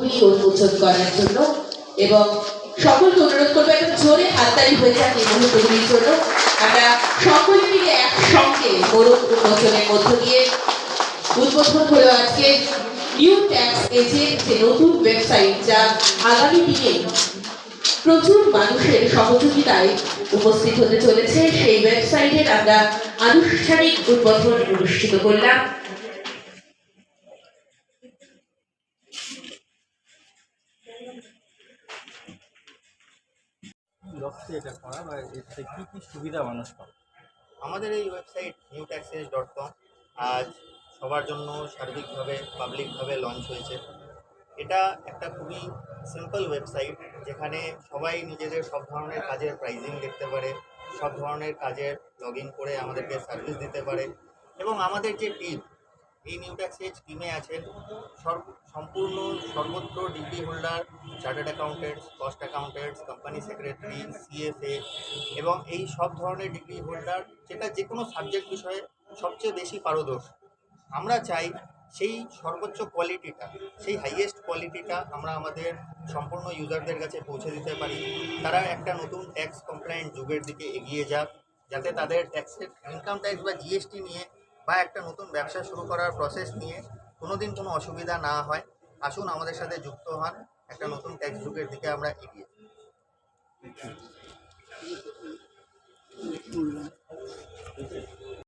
উন্মোচন করার জন্য এবং সকলকে অনুরোধ করব একটা জোরে হাততালি হয়ে যাক এই মুহূর্তগুলির জন্য। আমরা সকলে মিলে একসঙ্গে মোড়ক উন্মোচনের মধ্য দিয়ে উদ্বোধন হলো আজকে নিউ ট্যাক্স এজেন্ট যে নতুন ওয়েবসাইট যা আগামী দিনে প্রচুর মানুষের সহযোগিতায় উপস্থিত হতে চলেছে। সেই ওয়েবসাইটের আমরা আনুষ্ঠানিক উদ্বোধন অনুষ্ঠিত করলাম। লক্ষ্যে এটা করা বা এতে কী কী সুবিধা মানুষ পাবে? আমাদের এই website new taxes dot com আজ সবার জন্য সার্বিকভাবে পাবলিকভাবে লঞ্চ হয়েছে। এটা একটা খুবই সিম্পল ওয়েবসাইট যেখানে সবাই নিজেদের সব ধরনের কাজের প্রাইজিং দেখতে পারে, সব ধরনের কাজের লগ ইন করে আমাদেরকে সার্ভিস দিতে পারে। এবং আমাদের যে টিম এই নিউ ট্যাক্সেজ টিমে আছেন সম্পূর্ণ সর্বত্র degree holder, chartered accountants cost accountants company secretary CFA এবং এই সব ধরনের ডিগ্রি হোল্ডার যেটা যে কোনো সাবজেক্ট বিষয়ে সবচেয়ে বেশি পারদর্শী। আমরা চাই সেই সর্বোচ্চ কোয়ালিটিটা, সেই হাইয়েস্ট কোয়ালিটিটা আমরা আমাদের সম্পূর্ণ ইউজারদের কাছে পৌঁছে দিতে পারি। তারা একটা নতুন ট্যাক্স কমপ্লায়েন্ট যুগের দিকে এগিয়ে যাক, যাতে তাদের ট্যাক্সের ইনকাম ট্যাক্স বা জিএসটি নিয়ে বা একটা নতুন ব্যবসা শুরু করার প্রসেস নিয়ে কোনো দিন কোনো অসুবিধা না হয়, আসুন আমাদের সাথে যুক্ত হন, একটা নতুন ট্যাক্স যুগের দিকে আমরা এগিয়ে